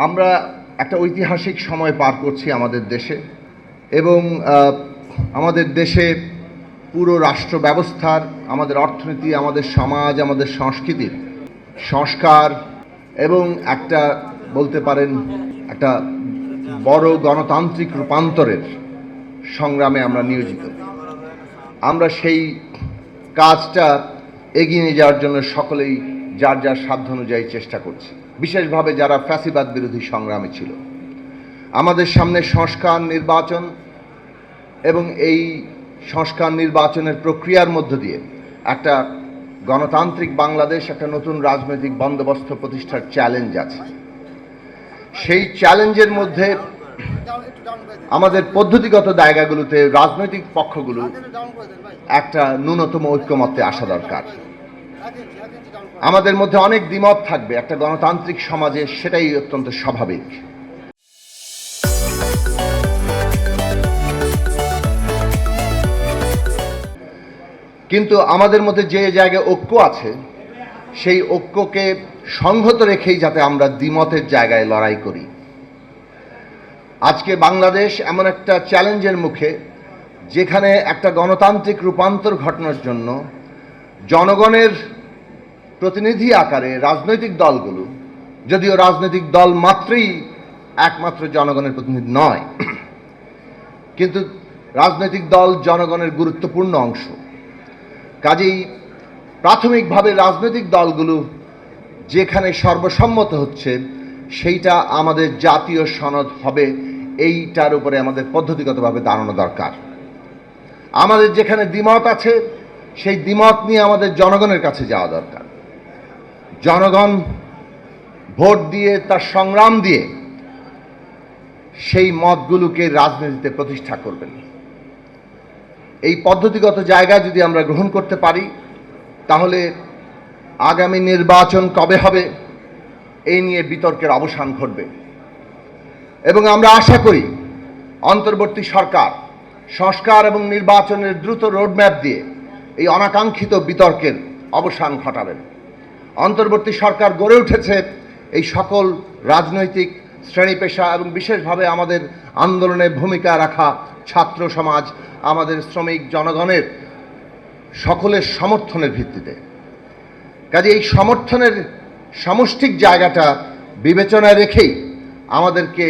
আমরা একটা ঐতিহাসিক সময় পার করছি আমাদের দেশে এবং আমাদের দেশে পুরো রাষ্ট্র ব্যবস্থার, আমাদের অর্থনীতি, আমাদের সমাজ, আমাদের সংস্কৃতির সংস্কার এবং একটা বলতে পারেন একটা বড় গণতান্ত্রিক রূপান্তরের সংগ্রামে আমরা নিয়োজিত। আমরা সেই কাজটা এগিয়ে নিয়ে যাওয়ার জন্য সকলেই যার যার সাধ্য অনুযায়ী চেষ্টা করছি। বিশেষভাবে যারা ফ্যাসিবাদ বিরোধী সংগ্রামে ছিল। আমাদের সামনে সংস্কার নির্বাচন এবং এই সংস্কার নির্বাচনের প্রক্রিয়ার মধ্য দিয়ে একটা গণতান্ত্রিক বাংলাদেশ, একটা নতুন রাজনৈতিক বন্দোবস্ত প্রতিষ্ঠার চ্যালেঞ্জ আছে। সেই চ্যালেঞ্জের মধ্যে আমাদের পদ্ধতিগত জায়গাগুলোতে রাজনৈতিক পক্ষগুলো একটা ন্যূনতম ঐক্যমত্যে আসা দরকার। আমাদের মধ্যে অনেক দ্বিমত থাকবে, একটা গণতান্ত্রিক সমাজে সেটাই অত্যন্ত স্বাভাবিক। কিন্তু আমাদের মধ্যে যে জায়গায় ঐক্য আছে, সেই ঐক্যকে সংহত রেখেই যাতে আমরা দ্বিমতের জায়গায় লড়াই করি। আজকে বাংলাদেশ এমন একটা চ্যালেঞ্জের মুখে, যেখানে একটা গণতান্ত্রিক রূপান্তর ঘটানোর জন্য জনগণের প্রতিনিধি আকারে রাজনৈতিক দলগুলো, যদিও রাজনৈতিক দল মাত্রই একমাত্র জনগণের প্রতিনিধি নয়, কিন্তু রাজনৈতিক দল জনগণের গুরুত্বপূর্ণ অংশ। কাজেই প্রাথমিকভাবে রাজনৈতিক দলগুলো যেখানে সর্বসম্মত হচ্ছে, সেইটা আমাদের জাতীয় সনদ হবে, এইটার উপরে আমাদের পদ্ধতিগতভাবে দাঁড়ানো দরকার। আমাদের যেখানে দ্বিমত আছে, সেই দ্বিমত নিয়ে আমাদের জনগণের কাছে যাওয়া দরকার। জনগণ ভোট দিয়ে তার সংগ্রাম দিয়ে সেই মতগুলোকে রাজনীতিতে প্রতিষ্ঠা করবেন। এই পদ্ধতিগত জায়গায় যদি আমরা গ্রহণ করতে পারি, তাহলে আগামী নির্বাচন কবে হবে এই নিয়ে বিতর্কের অবসান ঘটবে। এবং আমরা আশা করি অন্তর্বর্তী সরকার সংস্কার এবং নির্বাচনের দ্রুত রোডম্যাপ দিয়ে এই অনাকাঙ্ক্ষিত বিতর্কের অবসান ঘটাবেন। অন্তর্বর্তী সরকার গড়ে উঠেছে এই সকল রাজনৈতিক শ্রেণি পেশা এবং বিশেষভাবে আমাদের আন্দোলনে ভূমিকা রাখা ছাত্র সমাজ, আমাদের শ্রমিক জনগণের সকলের সমর্থনের ভিত্তিতে। কাজে এই সমর্থনের সমষ্টিক জায়গাটা বিবেচনায় রেখেই আমাদেরকে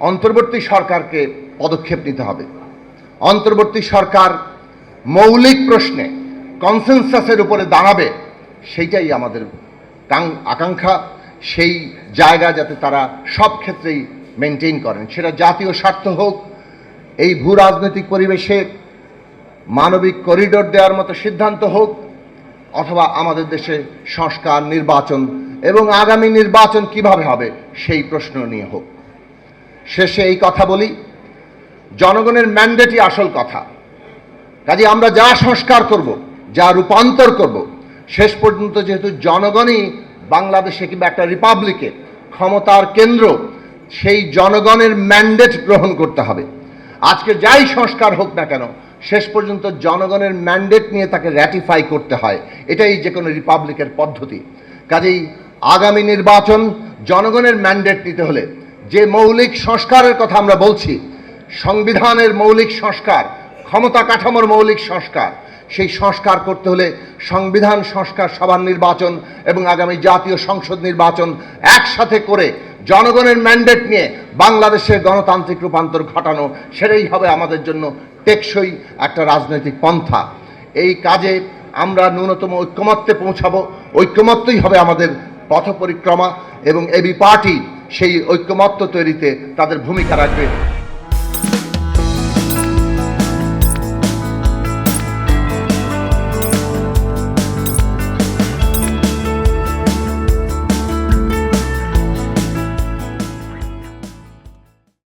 অন্তর্বর্তী সরকারকে পদক্ষেপ নিতে হবে। অন্তর্বর্তী সরকার মৌলিক প্রশ্নে কনসেনসাসের উপরে দাঁড়াবে সেইটাই আমাদের আকাঙ্ক্ষা, সেই জায়গা যাতে তারা সব ক্ষেত্রেই মেনটেন করেন। সেটা জাতীয় স্বার্থ হোক, এই ভূ রাজনৈতিক পরিবেশে মানবিক করিডোর দেওয়ার মতো সিদ্ধান্ত হোক, অথবা আমাদের দেশে সংস্কার, নির্বাচন এবং আগামী নির্বাচন কীভাবে হবে, সেই প্রশ্ন নিয়ে হোক। শেষে এই কথা বলি, জনগণের ম্যান্ডেটই আসল কথা। কাজে আমরা যা সংস্কার করব, যা রূপান্তর করব শেষ পর্যন্ত যেহেতু জনগণই বাংলাদেশে কিংবা একটা রিপাবলিকে ক্ষমতার কেন্দ্র, সেই জনগণের ম্যান্ডেট গ্রহণ করতে হবে। আজকে যাই সংস্কার হোক না কেন, শেষ পর্যন্ত জনগণের ম্যান্ডেট নিয়ে তাকে র্যাটিফাই করতে হয়। এটাই যে কোনো রিপাবলিকের পদ্ধতি। কাজেই আগামী নির্বাচন, জনগণের ম্যান্ডেট নিতে হলে যে মৌলিক সংস্কারের কথা আমরা বলছি, সংবিধানের মৌলিক সংস্কার, ক্ষমতা কাঠামোর মৌলিক সংস্কার সেই সংস্কার করতে হলে সংবিধান সংস্কার সভার নির্বাচন এবং আগামী জাতীয় সংসদ নির্বাচন একসাথে করে জনগণের ম্যান্ডেট নিয়ে বাংলাদেশের গণতান্ত্রিক রূপান্তর ঘটানো, সেটাই হবে আমাদের জন্য টেকসই একটা রাজনৈতিক পন্থা। এই কাজে আমরা ন্যূনতম ঐক্যমত্যে পৌঁছাবো, ঐক্যমত্যই হবে আমাদের পথ পরিক্রমা এবং এবি পার্টি সেই ঐক্যমত্য তৈরিতে তাদের ভূমিকা রাখবে।